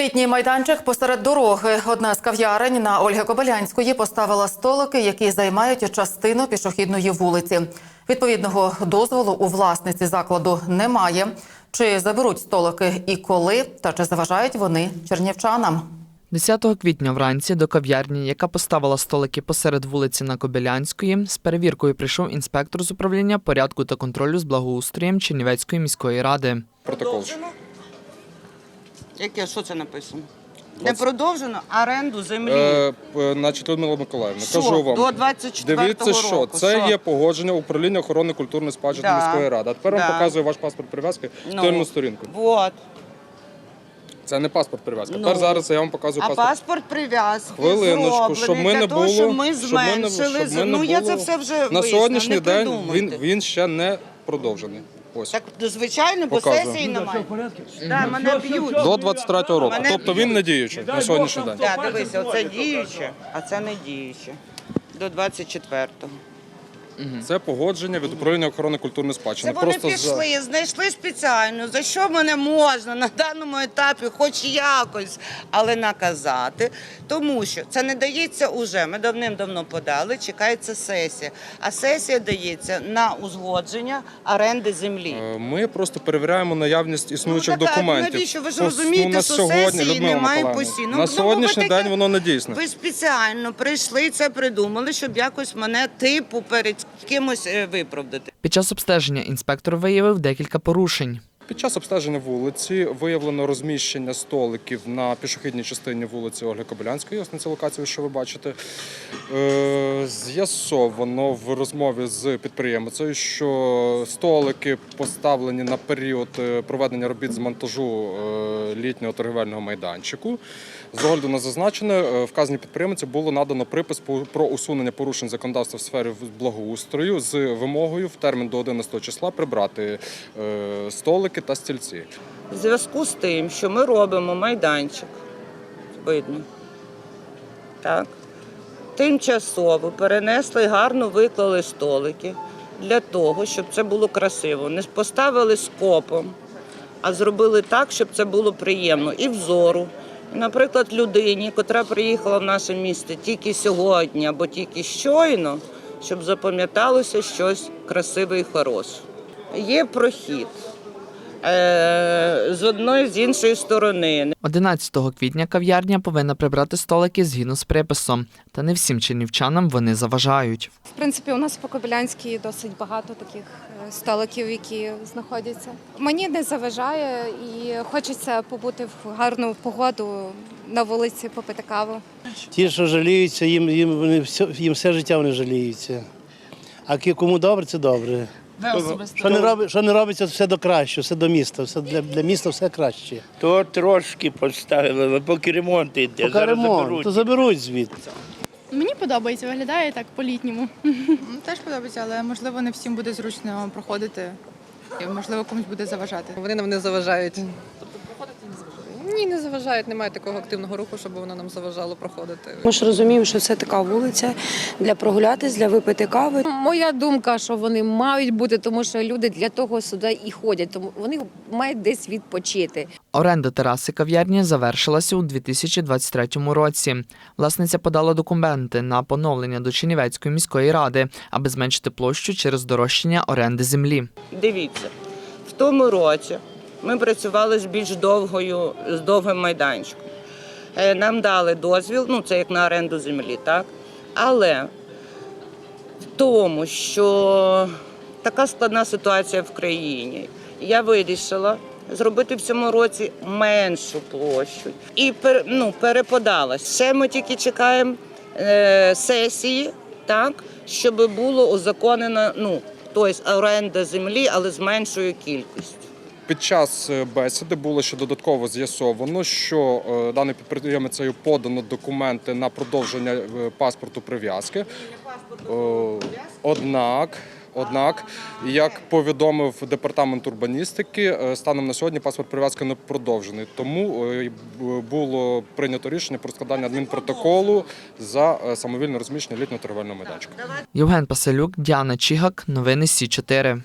Літній майданчик посеред дороги. Одна з кав'ярень на Ольги Кобилянської поставила столики, які займають частину пішохідної вулиці. Відповідного дозволу у власниці закладу немає. Чи заберуть столики і коли, та чи заважають вони чернівчанам? 10 квітня вранці до кав'ярні, яка поставила столики посеред вулиці на Кобилянської, з перевіркою прийшов інспектор з управління порядку та контролю з благоустроєм Чернівецької міської ради. Протокол. Яке, що це написано? Не продовжено оренду землі. Е, п- значить, Людмила Миколаївна, Що? кажу вам. До 24-го Дивіться, що року. це Що? є погодження управління охорони культурної спадщини Да. міської ради. А тепер Да. вам показую ваш паспорт прив'язки в Ну, тильну сторінку. Вот. Це не паспорт прив'язки. Ну. Тепер зараз я вам показую А паспорт. паспорт прив'язки Хвилиночку, зроблений щоб ми для не того, було, щоб ми щоб ми не- зменшили. щоб ми не ну, я було. це все вже на вияснила, сьогоднішній не день він, придумуйте. він ще не продовжений. Ось. Так, звичайно, бо Показую. сесії немає. Да, мене б'ють. До 23-го року. Мене Тобто він не діючий на сьогоднішній день. Да, дивися, оце діюче, а це не діюче. До 24-го. Це погодження від управління охорони культурної Це спадщини. вони Просто за- пішли, знайшли спеціально, за що мене можна на даному етапі, хоч якось, але наказати. Тому що це не дається уже. Ми давним-давно подали, чекається сесія. А сесія дається на узгодження оренди землі. Е, Ми просто перевіряємо наявність існуючих Ну, так, а документів. навіщо? Ви ж Пос- розумієте, на що сьогодні, сесії Людмила немає Миколаївна, постійно. На Ну, сьогоднішній таке- день воно не дійсне. Ви спеціально прийшли це придумали, щоб якось мене типу перед кимось е, виправдати. Під час обстеження інспектор виявив декілька порушень. Під час обстеження вулиці виявлено розміщення столиків на пішохідній частині вулиці Ольги Кобилянської. Ось на цій локації, що ви бачите. Е, З'ясовано в розмові з підприємцею, що столики поставлені на період е, проведення робіт з монтажу е, літнього торгівельного майданчику. З огляду на зазначене, вказаній підприємці було надано припис про усунення порушень законодавства в сфері благоустрою з вимогою в термін до 11 числа прибрати е, столики та стільці. В зв'язку з тим, що ми робимо майданчик, видно. Так. Тимчасово перенесли гарно виклали столики для того, щоб це було красиво. Не поставили скопом, а зробили так, щоб це було приємно і взору. Наприклад, людині, котра приїхала в наше місто тільки сьогодні або тільки щойно, щоб запам'яталося щось красиве і хороше. Є прохід з одної з іншої сторони. 11 квітня кав'ярня повинна прибрати столики згідно з приписом. Та не всім чернівчанам вони заважають. В принципі, у нас по Кобилянській досить багато таких е, столиків, які знаходяться. Мені не заважає і хочеться побути в гарну погоду на вулиці, попити каву. Ті, що жаліються, їм, їм, вони їм все життя вони жаліються. А кому добре, це добре. Що не, роби, що не робиться, все до кращого, все до міста, все для, для міста все краще. То трошки поставили, поки ремонт йде. Поки зараз ремонт, заберуть. то заберуть звідти. Мені подобається, виглядає так по-літньому. Теж подобається, але можливо не всім буде зручно проходити. І можливо комусь буде заважати. Вони нам не заважають. Тобто проходити не заважають? Ні, не заважають. Немає такого активного руху, щоб воно нам заважало проходити. Ми ж розуміємо, що це така вулиця для прогулятись, для випити кави. Моя думка, що вони мають бути, тому що люди для того сюди і ходять, тому вони мають десь відпочити. Оренда тераси кав'ярні завершилася у 2023 році. Власниця подала документи на поновлення до Чернівецької міської ради, аби зменшити площу через дорожчання оренди землі. Дивіться, в тому році ми працювали з більш довгою, з довгим майданчиком. Е, Нам дали дозвіл, ну це як на оренду землі, так? Але в тому, що така складна ситуація в країні, я вирішила зробити в цьому році меншу площу і ну, переподалась. Ще ми тільки чекаємо е, сесії, так, щоб було узаконено ну, тобто оренда землі, але з меншою кількістю. Під час е, бесіди було ще додатково з'ясовано, що е, даний підприємцею подано документи на продовження е, паспорту прив'язки. Однак, однак, як повідомив департамент урбаністики, станом на сьогодні паспорт прив'язки не продовжений. Тому було прийнято рішення про складання адмінпротоколу за самовільне розміщення літнього торговельного майданчика. Євген Паселюк, Діана Чігак. Новини Сі 4